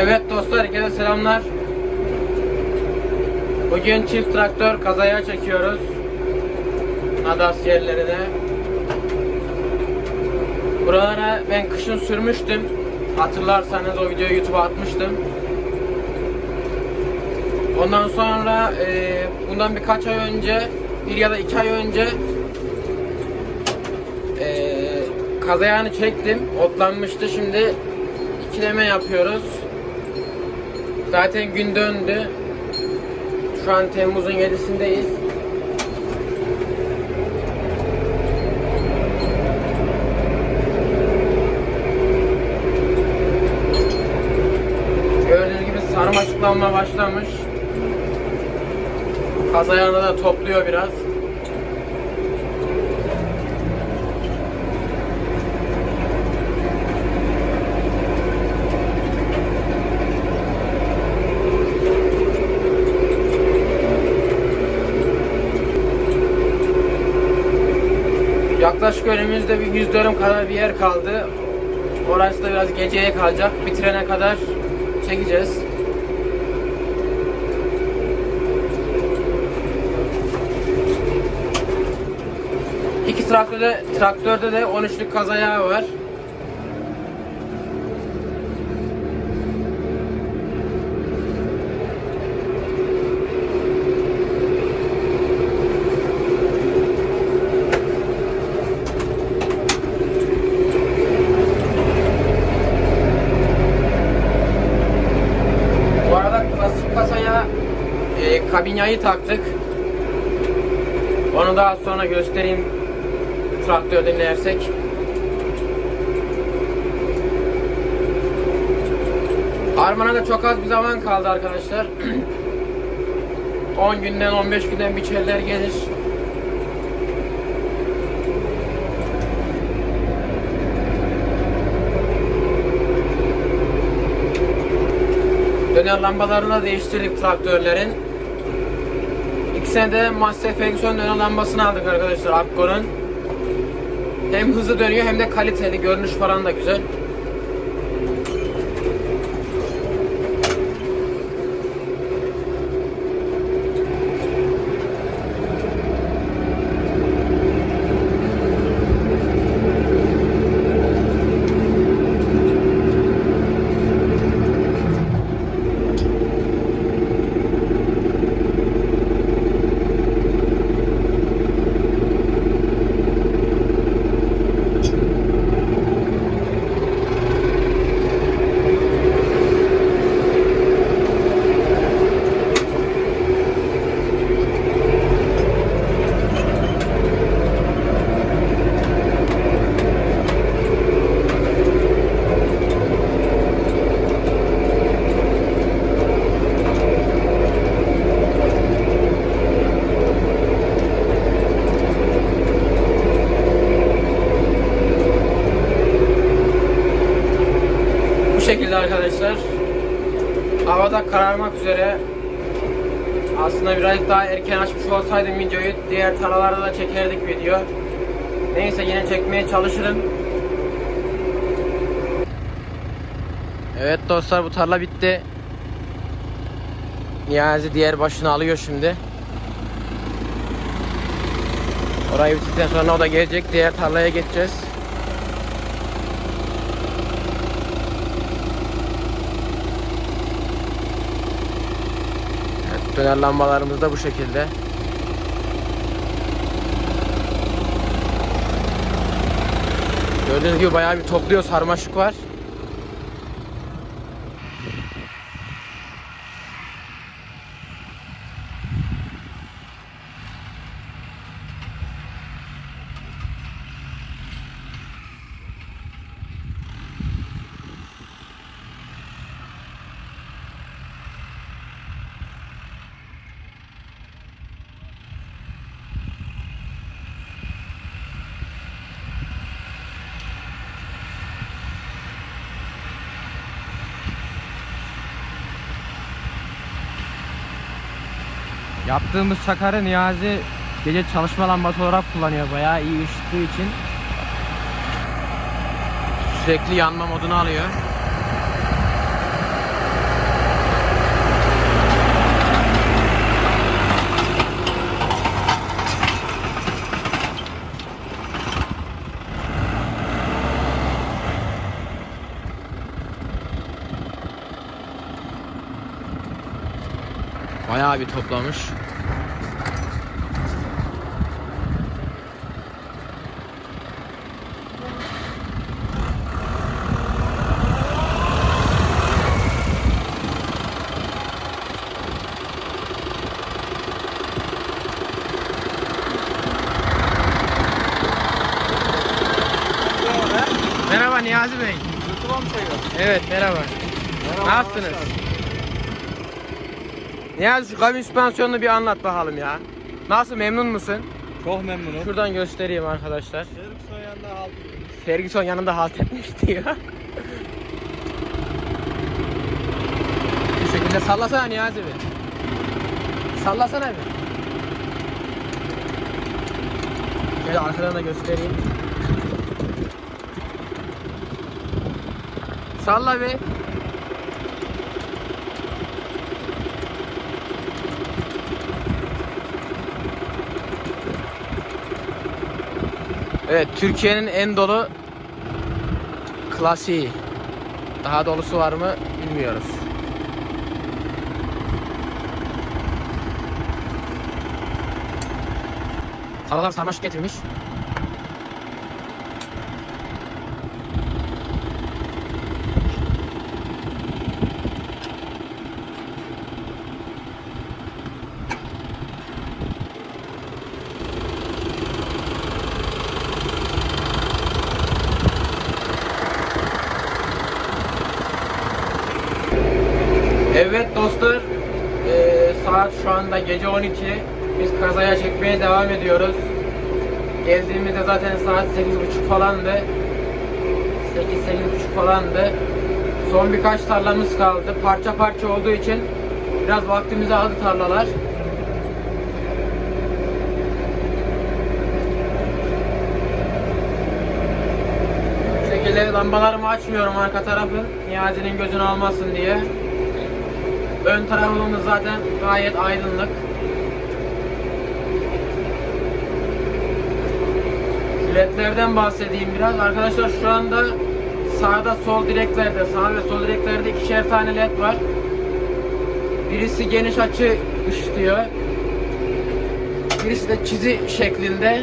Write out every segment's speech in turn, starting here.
Evet dostlar herkese selamlar. Bugün çift traktör kazaya çekiyoruz. Nadas yerlerine. Buralara ben kışın sürmüştüm. Hatırlarsanız o videoyu YouTube'a atmıştım. Ondan sonra e, bundan birkaç ay önce, bir ya da iki ay önce e, kazayağını çektim. Otlanmıştı. Şimdi ikileme yapıyoruz. Zaten gün döndü. Şu an Temmuz'un 7'sindeyiz. Gördüğünüz gibi sarmaşıklanma başlamış. Kaz ayağını da topluyor biraz. Yaklaşık önümüzde bir 100 dönüm kadar bir yer kaldı. Orası da biraz geceye kalacak. Bitirene kadar çekeceğiz. İki traktörde, traktörde de 13'lük kaz ayağı var. Kabinyayı taktık. Onu daha sonra göstereyim traktör dinlersek. Armana da çok az bir zaman kaldı arkadaşlar. 10 günden 15 günden biçerler gelir. Döner lambalarını da değiştirdik traktörlerin. İkisine de Master Ferguson döner lambasını aldık arkadaşlar Akko'nun. Hem hızlı dönüyor hem de kaliteli. Görünüş falan da güzel. Bu şekilde arkadaşlar. Havada kararmak üzere. Aslında birazcık daha erken açmış olsaydım videoyu diğer taralarda da çekerdik video. Neyse yine çekmeye çalışırım. Evet dostlar bu tarla bitti. Niyazi diğer başını alıyor şimdi. Orayı bitirdikten sonra o da gelecek. Diğer tarlaya geçeceğiz. Evet, döner lambalarımız da bu şekilde. Gördüğünüz gibi bayağı bir topluyor sarmaşık var. Yaptığımız çakarı Niyazi gece çalışma lambası olarak kullanıyor. Bayağı iyi ışıttığı için. Sürekli yanma modunu alıyor. Bayağı bir toplamış. Merhaba Niyazi Bey. YouTube'a mı çekiyorsun? Evet merhaba. Nasılsınız? Niyazi şu kabin süspansiyonunu bir anlat bakalım ya. Nasıl memnun musun? Çok memnunum. Şuradan göstereyim arkadaşlar. Ferguson yanında halt Ferguson yanında halt etmiş diyor. Bu şekilde sallasana Niyazi bir. Sallasana bir. Şöyle arkadan da göstereyim. Salla bir. Evet, Türkiye'nin en dolu klasiği. Daha dolusu var mı bilmiyoruz. Karalar sarmaşık getirmiş. Evet dostlar, saat şu anda gece 12. Biz kazaya çekmeye devam ediyoruz. Geldiğimizde zaten saat 8.30 falandı. 8-8.30 falandı. Son birkaç tarlamız kaldı. Parça parça olduğu için biraz vaktimizi aldı tarlalar. Bu şekilde lambalarımı açmıyorum arka tarafın. Niyazi'nin gözünü almasın diye. Ön tarafımız zaten gayet aydınlık. LED'lerden bahsedeyim biraz. Arkadaşlar şu anda sağda sol direklerde, sağ ve sol direklerde ikişer tane LED var. Birisi geniş açı ışıtıyor. Birisi de çizi şeklinde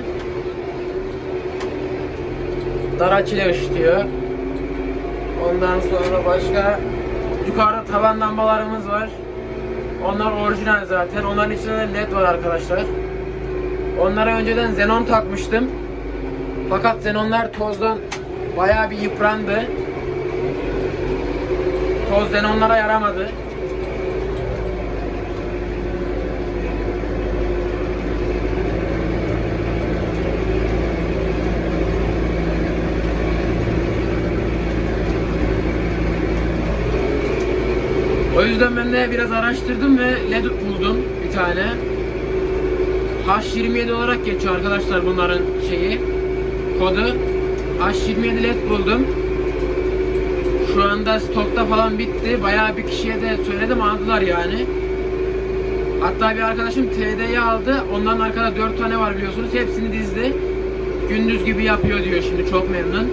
dar açıyla ışıtıyor. Ondan sonra başka yukarıda tavan lambalarımız var. Onlar orijinal zaten. Onların içinde de led var arkadaşlar. Onlara önceden xenon takmıştım. Fakat xenonlar tozdan bayağı bir yıprandı. Toz xenonlara yaramadı. O yüzden ben de biraz araştırdım ve LED buldum bir tane. H27 olarak geçiyor arkadaşlar bunların şeyi kodu. H27 LED buldum. Şu anda stokta falan bitti. Bayağı bir kişiye de söyledim aldılar yani. Hatta bir arkadaşım TD'yi aldı. Ondan arkada 4 tane var biliyorsunuz. Hepsini dizdi. Gündüz gibi yapıyor diyor şimdi çok memnun.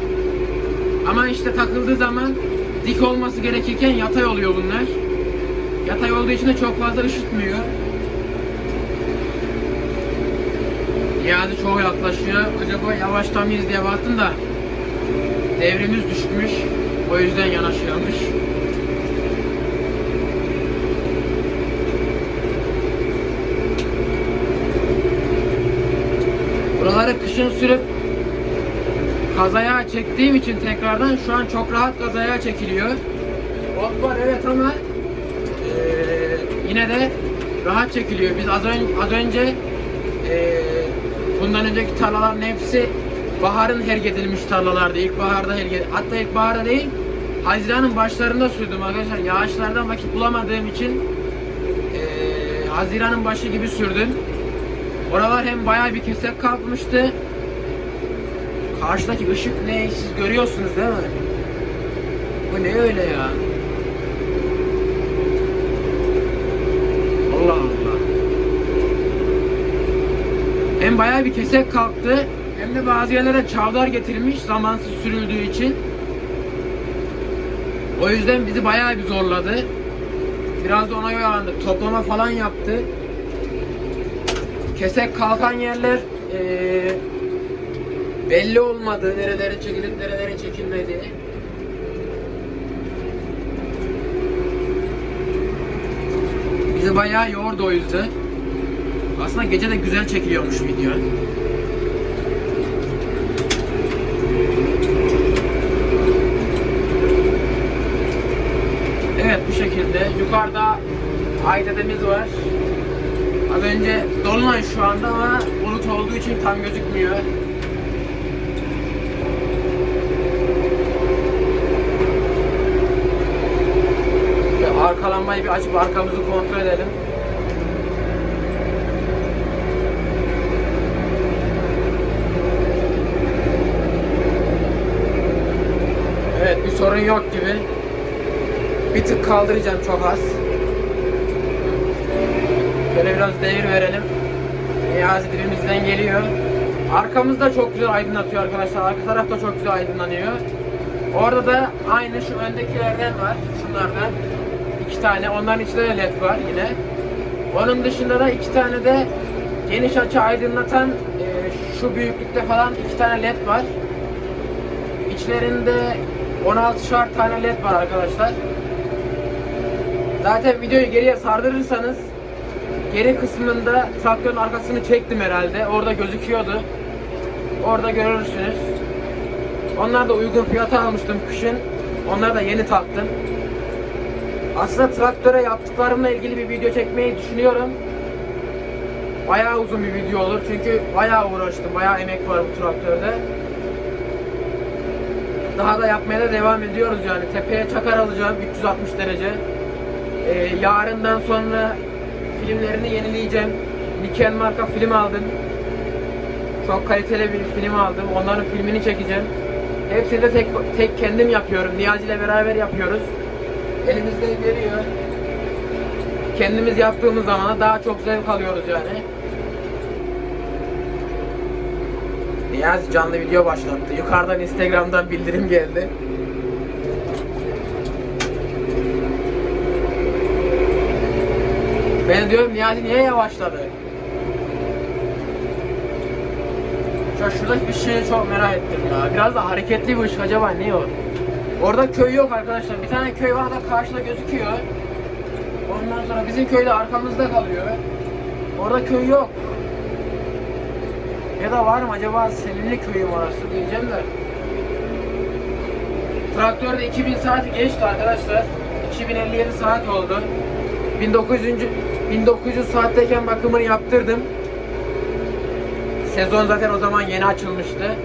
Ama işte takıldığı zaman dik olması gerekirken yatay oluyor bunlar. Yatay olduğu için de çok fazla ışıtmıyor. Niyazi çok yaklaşıyor. Acaba yavaştan mıyız diye baktım da devrimiz düşmüş. O yüzden yanaşıyormuş. Buraları kışın sürüp kazaya çektiğim için tekrardan şu an çok rahat kazaya çekiliyor. Ot var evet ama yine de rahat çekiliyor. Biz az, ön- az önce eee, bundan önceki tarlaların hepsi baharın herk edilmiş tarlalardı. İlkbaharda edilmiş. Hatta ilkbaharda değil, Haziran'ın başlarında sürdüm arkadaşlar. Yağışlardan vakit bulamadığım için eee, Haziran'ın başı gibi sürdüm. Oralar hem bayağı bir kesek kalkmıştı. Karşıdaki ışık ne? Siz görüyorsunuz değil mi? Bu ne öyle ya? Hem bayağı bir kesek kalktı hem de bazı yerlere çavdar getirmiş zamansız sürüldüğü için. O yüzden bizi bayağı bir zorladı. Biraz da ona oyalandık. Toplama falan yaptı. Kesek kalkan yerler eee, belli olmadı. Nerelere çekilip nerelere çekilmedi. Bizi bayağı yordu o yüzden. Aslında gece de güzel çekiliyormuş video. Evet bu şekilde. Yukarıda Aydedemiz var. Az önce dolunay şu anda ama bulut olduğu için tam gözükmüyor. Ve arkalanmayı bir açıp arkamızı kontrol edelim. Evet bir sorun yok gibi. Bir tık kaldıracağım çok az. Böyle biraz devir verelim. Niyazi dibimizden geliyor. Arkamızda çok güzel aydınlatıyor arkadaşlar. Arka taraf da çok güzel aydınlanıyor. Orada da aynı şu öndekilerden var. Şunlardan. iki tane. Onların içinde de led var yine. Onun dışında da iki tane de geniş açı aydınlatan e, şu büyüklükte falan iki tane led var. İçlerinde 16 şart tane led var arkadaşlar. Zaten videoyu geriye sardırırsanız geri kısmında traktörün arkasını çektim herhalde. Orada gözüküyordu. Orada görürsünüz. Onlar da uygun fiyata almıştım kışın. Onları da yeni taktım. Aslında traktöre yaptıklarımla ilgili bir video çekmeyi düşünüyorum. Bayağı uzun bir video olur çünkü bayağı uğraştım, bayağı emek var bu traktörde. Daha da yapmaya da devam ediyoruz yani. Tepeye çakar alacağım 360 derece. Ee, yarından sonra filmlerini yenileyeceğim. Niken marka film aldım. Çok kaliteli bir film aldım. Onların filmini çekeceğim. Hepsini de tek, tek kendim yapıyorum. Niyazi ile beraber yapıyoruz. Elimizde geliyor. Kendimiz yaptığımız zaman da daha çok zevk alıyoruz yani. Niyazi canlı video başlattı. Yukarıdan Instagram'dan bildirim geldi. Ben diyorum Niyazi niye yavaşladı? Ya şuradaki bir şeyi çok merak ettim ya. Biraz da hareketli bir ışık acaba ne o? Orada köy yok arkadaşlar. Bir tane köy var da karşıda gözüküyor. Ondan sonra bizim köy de arkamızda kalıyor. Orada köy yok. Ya da var mı acaba Selimli köyü mü orası diyeceğim de. Traktörde 2000 saati geçti arkadaşlar. 2057 saat oldu. 1900. 1900 saatteyken bakımını yaptırdım. Sezon zaten o zaman yeni açılmıştı.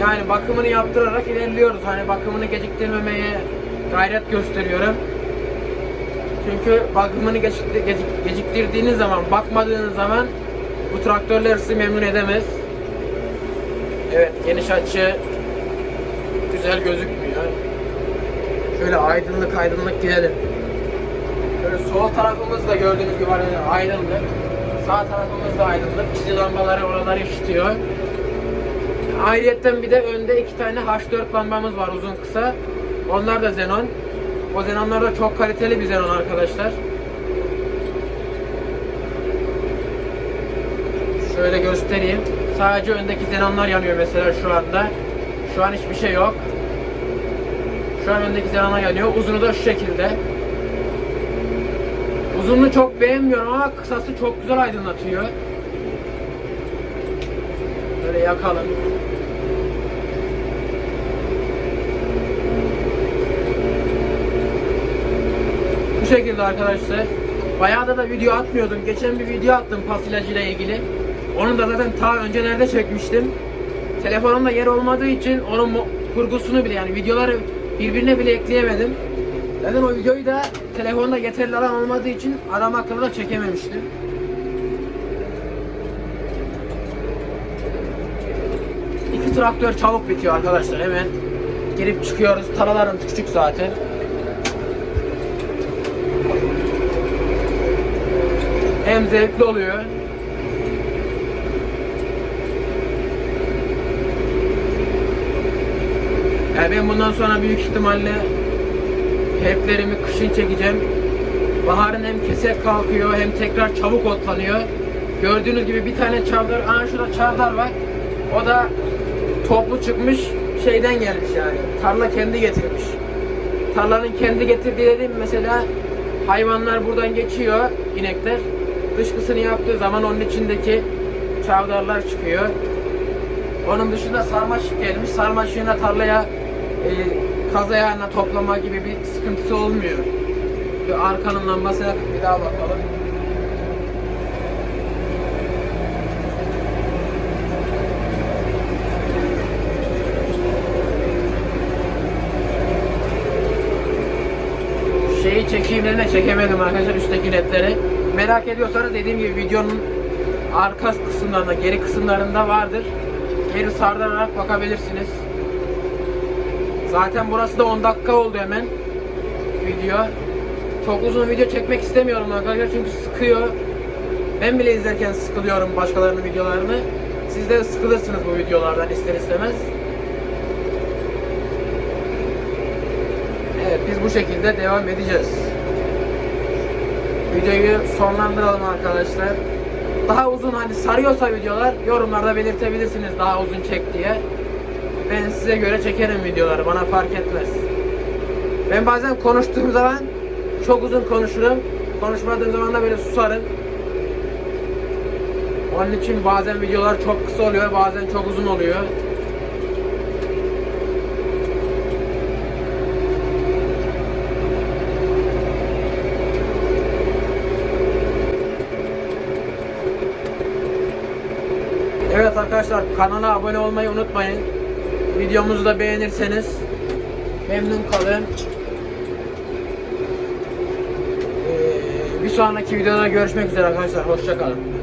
Yani bakımını yaptırarak ilerliyoruz. Hani bakımını geciktirmemeye gayret gösteriyorum. Çünkü bakımını gecikti- gecik- geciktirdiğiniz zaman, bakmadığınız zaman bu traktörler sizi memnun edemez. Evet, geniş açı güzel gözükmüyor. Şöyle aydınlık aydınlık gidelim. Böyle sol tarafımız da gördüğünüz gibi hani aydınlık. Sağ tarafımız da aydınlık. Çizgi lambaları oraları işitiyor. Ayrıyetten bir de önde iki tane H4 lambamız var uzun kısa. Onlar da Xenon. O Xenonlar da çok kaliteli bir Xenon arkadaşlar. Şöyle göstereyim. Sadece öndeki Xenonlar yanıyor mesela şu anda. Şu an hiçbir şey yok. Şu an öndeki Xenonlar yanıyor. Uzunu da şu şekilde. Uzunluğu çok beğenmiyorum ama kısası çok güzel aydınlatıyor. Böyle yakalım. Şekilde arkadaşlar. Bayağı da, da video atmıyordum. Geçen bir video attım pas ilacıyla ilgili. Onu da zaten ta öncelerde çekmiştim. Telefonumda yer olmadığı için onun kurgusunu bile yani videoları birbirine bile ekleyemedim. Zaten o videoyu da telefonda yeterli alan olmadığı için adam akıllı çekememiştim. İki traktör çabuk bitiyor arkadaşlar hemen. Girip çıkıyoruz. Taralarımız küçük zaten. Hem zevkli oluyor. Yani ben bundan sonra büyük ihtimalle Heplerimi kışın çekeceğim. Baharın hem kesek kalkıyor hem tekrar çabuk otlanıyor. Gördüğünüz gibi bir tane çavdar, aa şurada çavdar var. O da toplu çıkmış şeyden gelmiş yani. Tarla kendi getirmiş. Tarlanın kendi getirdiği dediğim mesela hayvanlar buradan geçiyor, inekler. Dışkısını yaptığı zaman onun içindeki çavdarlar çıkıyor. Onun dışında sarmaşık gelmiş. Sarmaşığına tarlaya e, kaz ayağına toplama gibi bir sıkıntısı olmuyor. Bir arkanın lambasına bir daha bakalım. Şeyi çekeyim de çekemedim arkadaşlar üstteki ledleri. Merak ediyorsanız dediğim gibi videonun arka kısımlarında, geri kısımlarında vardır. Geri sardırarak bakabilirsiniz. Zaten burası da 10 dakika oldu hemen video. Çok uzun video çekmek istemiyorum arkadaşlar çünkü sıkıyor. Ben bile izlerken sıkılıyorum başkalarının videolarını. Siz de sıkılırsınız bu videolardan ister istemez. Evet biz bu şekilde devam edeceğiz. Videoyu sonlandıralım arkadaşlar. Daha uzun hani sarıyorsa videolar yorumlarda belirtebilirsiniz daha uzun çek diye. Ben size göre çekerim videoları bana fark etmez. Ben bazen konuştuğum zaman çok uzun konuşurum. Konuşmadığım zaman da böyle susarım. Onun için bazen videolar çok kısa oluyor, bazen çok uzun oluyor. Evet arkadaşlar kanala abone olmayı unutmayın. Videomuzu da beğenirseniz memnun kalın. Ee, bir sonraki videoda görüşmek üzere arkadaşlar. Hoşçakalın.